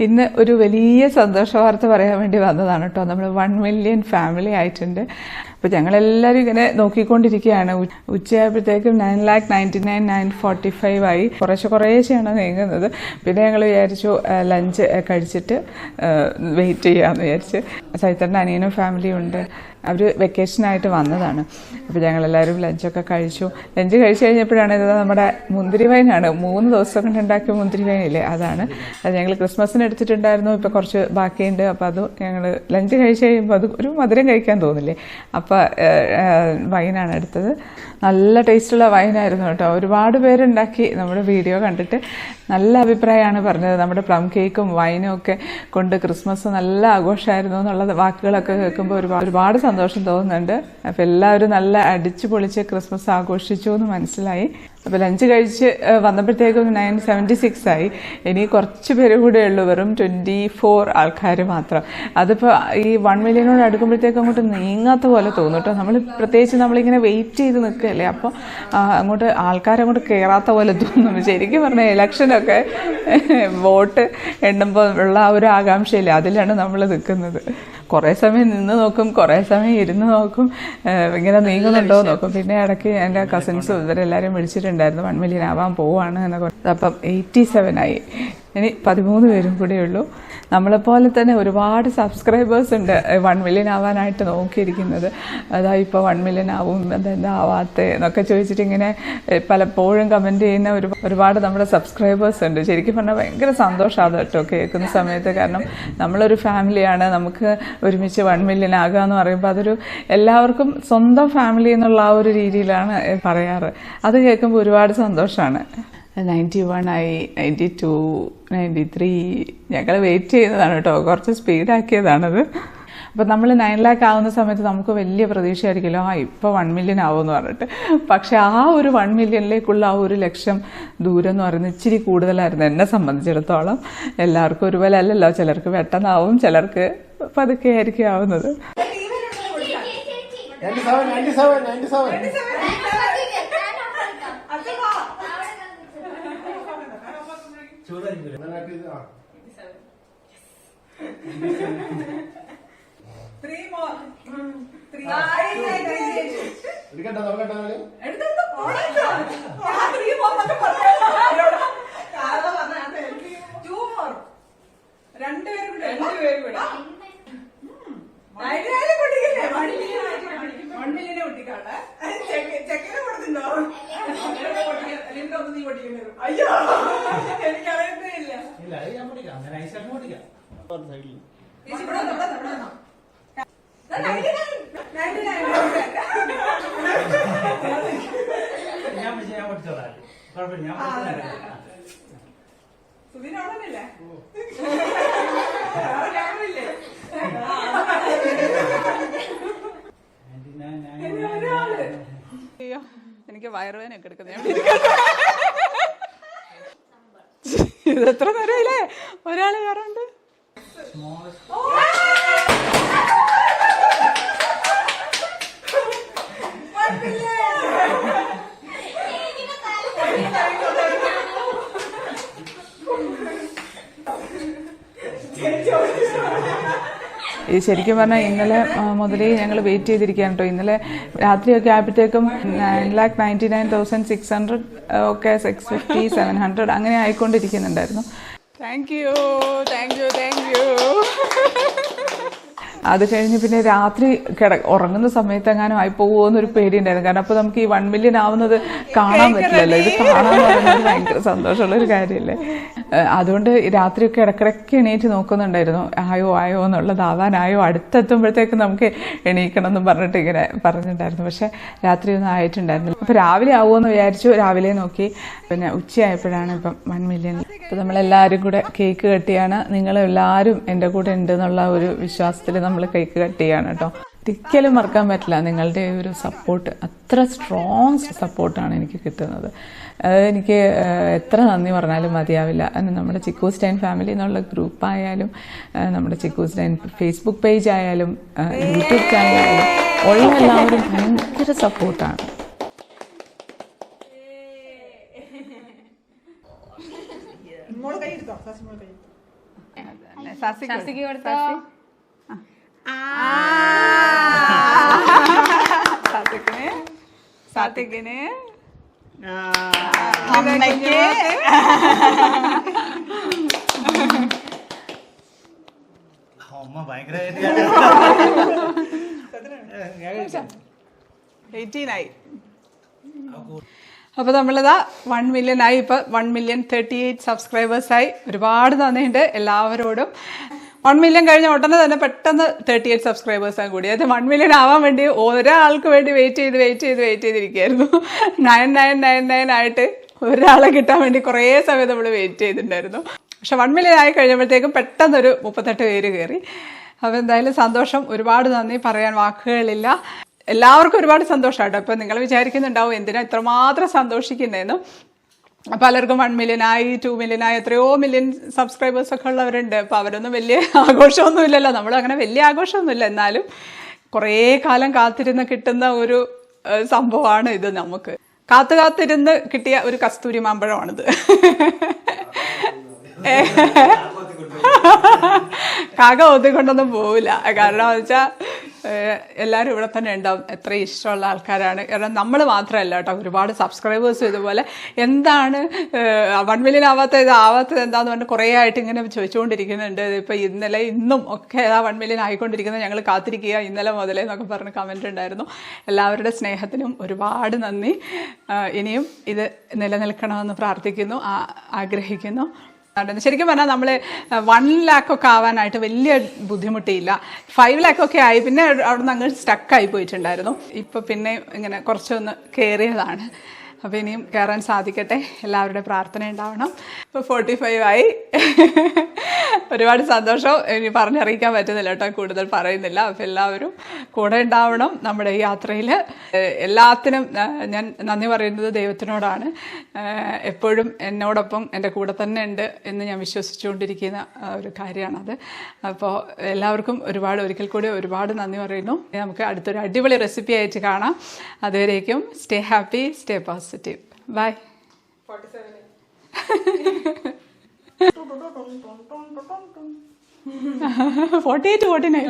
ഇന്ന് ഒരു വലിയ സന്തോഷ വാർത്ത പറയാൻ വേണ്ടി വന്നതാണ് കേട്ടോ. നമ്മൾ വൺ മില്യൺ ഫാമിലി ആയിട്ടുണ്ട്. അപ്പോൾ ഞങ്ങളെല്ലാവരും ഇങ്ങനെ നോക്കിക്കൊണ്ടിരിക്കുകയാണ്. ഉച്ചയായപ്പോഴത്തേക്കും nine lakh ninety nine nine forty five ആയി. കുറേശ്ശെ കുറേശ്ശെയാണ് നീങ്ങുന്നത്. പിന്നെ ഞങ്ങൾ വിചാരിച്ചു ലഞ്ച് കഴിച്ചിട്ട് വെയിറ്റ് ചെയ്യാമെന്ന് വിചാരിച്ച്. സൈത്തറിന്റെ അനിയനും ഫാമിലിയും ഉണ്ട്. അവർ വെക്കേഷനായിട്ട് വന്നതാണ്. അപ്പോൾ ഞങ്ങളെല്ലാവരും ലഞ്ചൊക്കെ കഴിച്ചു. ലഞ്ച് കഴിച്ചു കഴിഞ്ഞപ്പോഴാണ് ഇത് നമ്മുടെ മുന്തിരി വൈനാണ് മൂന്ന് ദിവസം കൊണ്ട് ഉണ്ടാക്കിയ മുന്തിരി വൈനില്ലേ അതാണ്. അത് ഞങ്ങൾ ക്രിസ്മസിന് എടുത്തിട്ടുണ്ടായിരുന്നു. ഇപ്പോൾ കുറച്ച് ബാക്കിയുണ്ട്. അപ്പോൾ അത് ഞങ്ങൾ ലഞ്ച് കഴിച്ച് കഴിയുമ്പോൾ അത് ഒരു മധുരം കഴിക്കാൻ തോന്നില്ലേ? അപ്പോൾ വൈനാണ് എടുത്തത്. നല്ല ടേസ്റ്റുള്ള വൈനായിരുന്നു കേട്ടോ. ഒരുപാട് പേരുണ്ടാക്കി നമ്മുടെ വീഡിയോ കണ്ടിട്ട് നല്ല അഭിപ്രായമാണ് പറഞ്ഞത്. നമ്മുടെ പ്ലം കേക്കും വൈനും ഒക്കെ കൊണ്ട് ക്രിസ്മസ് നല്ല ആഘോഷമായിരുന്നു എന്നുള്ള വാക്കുകളൊക്കെ കേൾക്കുമ്പോൾ ഒരുപാട് ഒരുപാട് സന്തോഷം തോന്നുന്നുണ്ട്. അപ്പോൾ എല്ലാവരും നല്ല അടിച്ചു പൊളിച്ച് ക്രിസ്മസ് ആഘോഷിച്ചു എന്ന് മനസ്സിലായി. അപ്പോൾ ലഞ്ച് കഴിച്ച് വന്നപ്പോഴത്തേക്കും നയൻ സെവന്റി സിക്സ് ആയി. ഇനി കുറച്ച് പേര് കൂടെ ഉള്ളൂ. വെറും ട്വന്റി ഫോർ ആൾക്കാർ മാത്രം. അതിപ്പോൾ ഈ വൺ മില്യനോട് അടുക്കുമ്പോഴത്തേക്കും അങ്ങോട്ട് നീങ്ങാത്ത പോലെ തോന്നും കേട്ടോ. നമ്മൾ പ്രത്യേകിച്ച് നമ്മളിങ്ങനെ വെയിറ്റ് ചെയ്ത് നിൽക്കുകയല്ലേ? അപ്പോൾ അങ്ങോട്ട് ആൾക്കാരങ്ങോട്ട് കയറാത്ത പോലെ തോന്നും. ശരിക്കും പറഞ്ഞാൽ ഇലക്ഷനൊക്കെ വോട്ട് എണ്ണുമ്പോൾ ഉള്ള ആ ഒരു ആകാംക്ഷയില്ലേ? അതിലാണ് നമ്മൾ നിൽക്കുന്നത്. കുറേ സമയം നിന്ന് നോക്കും കുറേ സമയം ഇരുന്ന് നോക്കും. ഇങ്ങനെ നീങ്ങുന്നുണ്ടോ നോക്കും. പിന്നെ ഇടയ്ക്ക് എന്റെ കസിൻസും ഇവരെല്ലാവരും വിളിച്ചിട്ടുണ്ടായിരുന്നു. വൺ മില്യൻ ആവാൻ പോവാണ് എന്നൊക്കെ. അപ്പം എയ്റ്റി സെവൻ ആയി. ഇനി പതിമൂന്ന് പേരും കൂടെ ഉള്ളൂ. നമ്മളെപ്പോലെ തന്നെ ഒരുപാട് സബ്സ്ക്രൈബേഴ്സ് ഉണ്ട്. വൺ മില്യൺ ആവാനായിട്ട് നോക്കിയിരിക്കുന്നത്. അതാ ഇപ്പോൾ വൺ മില്യൺ ആവും അതെന്താ ആവാത്തത് എന്നൊക്കെ ചോദിച്ചിട്ട് ഇങ്ങനെ പലപ്പോഴും കമന്റ് ചെയ്യുന്ന ഒരു ഒരുപാട് നമ്മുടെ സബ്സ്ക്രൈബേഴ്സ് ഉണ്ട്. ശരിക്കും പറഞ്ഞാൽ ഭയങ്കര സന്തോഷമാണ് കേട്ടോ കേൾക്കുന്ന സമയത്ത്. കാരണം നമ്മളൊരു ഫാമിലിയാണ് നമുക്ക് ഒരുമിച്ച് വൺ മില്യൺ ആകുക എന്ന് പറയുമ്പോൾ അതൊരു എല്ലാവർക്കും സ്വന്തം ഫാമിലി എന്നുള്ള ആ ഒരു രീതിയിലാണ് പറയാറ്. അത് കേൾക്കുമ്പോൾ ഒരുപാട് സന്തോഷമാണ് നയന്റി വൺ ആയി നയന്റി ടു നയന്റി ത്രീ. ഞങ്ങൾ വെയിറ്റ് ചെയ്തതാണ് കേട്ടോ കുറച്ച് സ്പീഡാക്കിയതാണത് അപ്പോൾ നമ്മൾ നയൻ ലാക്ക് ആവുന്ന സമയത്ത് നമുക്ക് വലിയ പ്രതീക്ഷയായിരിക്കുമല്ലോ. ആ ഇപ്പോൾ വൺ മില്യൺ ആവുമെന്ന് പറഞ്ഞിട്ട്. പക്ഷെ ആ ഒരു വൺ മില്യണിലേക്കുള്ള ആ ഒരു ലക്ഷം ദൂരം എന്ന് പറയുന്നത് ഇച്ചിരി കൂടുതലായിരുന്നു എന്നെ സംബന്ധിച്ചിടത്തോളം. എല്ലാവർക്കും ഒരുപോലെ അല്ലല്ലോ. ചിലർക്ക് പെട്ടെന്നാവും ചിലർക്ക് പതുക്കെ ആയിരിക്കും ആവുന്നത്. എടുക്കട്ടെ നോക്കട്ടെ എടുത്തോ ത്രീ മോർ എന്നൊക്കെ പറഞ്ഞു രണ്ടുപേരും കൂടെ രണ്ടുപേരും കൂടെ. കൊണ്ടിരിക്കില്ലേ മണ്ണിലിനെ പൊട്ടിക്കാട്ടെ. ചെക്കനെ കൊടുത്തിണ്ടോ അല്ലെങ്കിൽ ഒന്ന് നീ പൊട്ടിക്കേണ്ടി അയ്യോ എനിക്കറിയത്തേ ഇല്ല അത് ഞാൻ പൊട്ടിക്കാം. അങ്ങനെ ഐസായിട്ട് പൊട്ടിക്കാം സൈഡിൽ ചേച്ചി ഇവിടെ വന്നോ, ഇവിടെ വന്നോ, ഇവിടെ വന്നോ. ദാ 99, 99 ഞാൻ പിടിച്ച് ഞാൻ പൊട്ടിച്ചോളാം. കുഴപ്പമില്ല ഞാൻ പൊട്ടിച്ചോളാം. സുധീൻ അവിടെ ഒരാൾ. അയ്യോ എനിക്ക് വയറുവേനൊക്കെ എടുക്കുന്നത് ഇത് എത്ര നേരമില്ലേ ഒരാൾ വേറുണ്ട് ഈ ശരിക്കും പറഞ്ഞാൽ ഇന്നലെ മുതലേ ഞങ്ങൾ വെയിറ്റ് ചെയ്തിരിക്കുകയാണ് കേട്ടോ ഇന്നലെ രാത്രിയൊക്കെ ആയപ്പോഴത്തേക്കും nine lakh ninety nine thousand six hundred ഒക്കെ സിക്സ് ഫിഫ്റ്റി സെവൻ ഹൺഡ്രഡ് അങ്ങനെ ആയിക്കൊണ്ടിരിക്കുന്നുണ്ടായിരുന്നു. Thank you thank you thank you അത് കഴിഞ്ഞ് പിന്നെ രാത്രി കിട ഉറങ്ങുന്ന സമയത്ത് എങ്ങാനും ആയി പോകുമോ എന്നൊരു പേടിയുണ്ടായിരുന്നു. കാരണം അപ്പൊ നമുക്ക് ഈ വൺ മില്യൺ ആവുന്നത് കാണാൻ പറ്റില്ലല്ലോ. ഇത് കാണാൻ പറയുന്നത് ഭയങ്കര സന്തോഷമുള്ള ഒരു കാര്യമല്ലേ അതുകൊണ്ട് രാത്രിയൊക്കെ ഇടക്കിടയ്ക്ക് എണീറ്റ് നോക്കുന്നുണ്ടായിരുന്നു. ആയോ ആയോ എന്നുള്ളത് ആവാനായോ അടുത്തെത്തുമ്പോഴത്തേക്ക് നമുക്ക് എണീക്കണം എന്ന് പറഞ്ഞിട്ട് ഇങ്ങനെ പറഞ്ഞിട്ടുണ്ടായിരുന്നു. പക്ഷെ രാത്രി ഒന്നും ആയിട്ടുണ്ടായിരുന്നില്ല. അപ്പൊ രാവിലെ ആവുമോ എന്ന് വിചാരിച്ചു. രാവിലെ നോക്കി. പിന്നെ ഉച്ചയായപ്പോഴാണ് ഇപ്പം വൺ മില്യൺ ഇപ്പൊ നമ്മളെല്ലാവരും കൂടെ കേക്ക് കട്ടിയാണ്. നിങ്ങളെല്ലാവരും എന്റെ കൂടെ ഉണ്ട് എന്നുള്ള ഒരു വിശ്വാസത്തിൽ നമ്മൾ കേക്ക് കട്ടിയാണ് കേട്ടോ. ഒരിക്കലും മറക്കാൻ പറ്റില്ല. നിങ്ങളുടെ ഒരു സപ്പോർട്ട് അത്ര സ്ട്രോങ് സപ്പോർട്ടാണ് എനിക്ക് കിട്ടുന്നത്. അത് എനിക്ക് എത്ര നന്ദി പറഞ്ഞാലും മതിയാവില്ല. നമ്മുടെ ചിക്കു സ്റ്റൈൻ ഫാമിലി എന്നുള്ള ഗ്രൂപ്പായാലും ആയാലും നമ്മുടെ ചിക്കു സ്റ്റൈൻ ഫേസ്ബുക്ക് പേജ് ആയാലും യൂട്യൂബ് ചാനൽ ആയാലും ഉള്ള എല്ലാവരും ഭയങ്കര സപ്പോർട്ടാണ് ശാസിക്ക് കൊടുത്തോ? അമ്മയ്ക്ക്. അമ്മ അപ്പോൾ നമ്മളിതാ വൺ മില്യൺ ആയി. ഇപ്പൊ one million thirty eight subscribers ആയി. ഒരുപാട് നന്ദിയുണ്ട് എല്ലാവരോടും. വൺ മില്യൺ കഴിഞ്ഞ ഉടനെ തന്നെ പെട്ടെന്ന് തേർട്ടി എയ്റ്റ് സബ്സ്ക്രൈബേഴ്സാണ് കൂടി. അത് വൺ മില്യൺ ആവാൻ വേണ്ടി ഒരാൾക്ക് വേണ്ടി വെയിറ്റ് ചെയ്ത് വെയിറ്റ് ചെയ്ത് വെയിറ്റ് ചെയ്തിരിക്കുകയായിരുന്നു. നയൻ നയൻ നയൻ നയൻ ആയിട്ട് ഒരാളെ കിട്ടാൻ വേണ്ടി കുറേ സമയം നമ്മൾ വെയിറ്റ് ചെയ്തിട്ടുണ്ടായിരുന്നു. പക്ഷെ വൺ മില്യൺ ആയി കഴിഞ്ഞപ്പോഴത്തേക്കും പെട്ടെന്നൊരു മുപ്പത്തെട്ട് പേര് കയറി. അപ്പോൾ എന്തായാലും സന്തോഷം. ഒരുപാട് നന്ദി. പറയാൻ വാക്കുകളില്ല. എല്ലാവർക്കും ഒരുപാട് സന്തോഷമായിട്ടോ ഇപ്പം നിങ്ങൾ വിചാരിക്കുന്നുണ്ടാവും എന്തിനാ ഇത്രമാത്രം സന്തോഷിക്കുന്നതെന്ന് പലർക്കും വൺ മില്യൺ ആയി ടു മില്യൺ ആയി എത്രയോ മില്യൺ സബ്സ്ക്രൈബേഴ്സ് ഒക്കെ ഉള്ളവരുണ്ട്. അപ്പോൾ അവരൊന്നും വലിയ ആഘോഷമൊന്നുമില്ലല്ലോ. നമ്മൾ അങ്ങനെ വലിയ ആഘോഷമൊന്നുമില്ല. എന്നാലും കുറേ കാലം കാത്തിരുന്ന് കിട്ടുന്ന ഒരു സംഭവമാണ് ഇത് നമുക്ക്. കാത്തു കാത്തിരുന്ന് കിട്ടിയ ഒരു കസ്തൂരി മാമ്പഴമാണിത്. കാക്ക ഒതുകൊണ്ടൊന്നും പോവില്ല. കാരണം വെച്ചാൽ എല്ലാവരും ഇവിടെ തന്നെ ഉണ്ടാവും. എത്ര ഇഷ്ടമുള്ള ആൾക്കാരാണ്. കാരണം നമ്മൾ മാത്രമല്ല കേട്ടോ. ഒരുപാട് സബ്സ്ക്രൈബേഴ്സും ഇതുപോലെ. എന്താണ് വൺ മില്യൻ ആവാത്ത ഇത് ആവാത്തത് എന്താന്ന് പറഞ്ഞ് കുറേ ആയിട്ട് ഇങ്ങനെ ചോദിച്ചുകൊണ്ടിരിക്കുന്നുണ്ട്. ഇപ്പോൾ ഇന്നലെ ഇന്നും ഒക്കെ ആ വൺ മില്യൻ ആയിക്കൊണ്ടിരിക്കുന്നത്? ഞങ്ങൾ കാത്തിരിക്കുക ഇന്നലെ മുതലേ എന്നൊക്കെ പറഞ്ഞ് കമന്റ് ഉണ്ടായിരുന്നു. എല്ലാവരുടെ സ്നേഹത്തിനും ഒരുപാട് നന്ദി. ഇനിയും ഇത് നിലനിൽക്കണമെന്ന് പ്രാർത്ഥിക്കുന്നു. ആഗ്രഹിക്കുന്നു. ശരിക്കും പറഞ്ഞാൽ നമ്മൾ വൺ ലാക്ക് ഒക്കെ ആവാനായിട്ട് വലിയ ബുദ്ധിമുട്ടിയില്ല ഫൈവ് ലാക്ക് ഒക്കെ ആയി പിന്നെ അവിടെ നിന്ന് അങ്ങ് സ്റ്റക്കായി പോയിട്ടുണ്ടായിരുന്നു. ഇപ്പം പിന്നെ ഇങ്ങനെ കുറച്ചൊന്ന് കയറിയതാണ് അപ്പോൾ ഇനിയും കയറാൻ സാധിക്കട്ടെ. എല്ലാവരുടെ പ്രാർത്ഥന ഉണ്ടാവണം. ഇപ്പോൾ ഫോർട്ടി ഫൈവ് ആയി. ഒരുപാട് സന്തോഷം. ഇനി പറഞ്ഞറിയിക്കാൻ പറ്റുന്നില്ല കേട്ടോ. കൂടുതൽ പറയുന്നില്ല. അപ്പോൾ എല്ലാവരും കൂടെ ഉണ്ടാവണം നമ്മുടെ ഈ യാത്രയിൽ എല്ലാത്തിനും ഞാൻ നന്ദി പറയുന്നത് ദൈവത്തിനോടാണ്. എപ്പോഴും എന്നോടൊപ്പം എന്റെ കൂടെ തന്നെ ഉണ്ട് എന്ന് ഞാൻ വിശ്വസിച്ചുകൊണ്ടിരിക്കുന്ന ഒരു കാര്യമാണത്. അപ്പോൾ എല്ലാവർക്കും ഒരുപാട് ഒരിക്കൽ കൂടി ഒരുപാട് നന്ദി പറയുന്നു. നമുക്ക് അടുത്തൊരു അടിപൊളി റെസിപ്പി ആയിട്ട് കാണാം. അതുവരേക്കും stay happy stay positive bye forty eight forty nine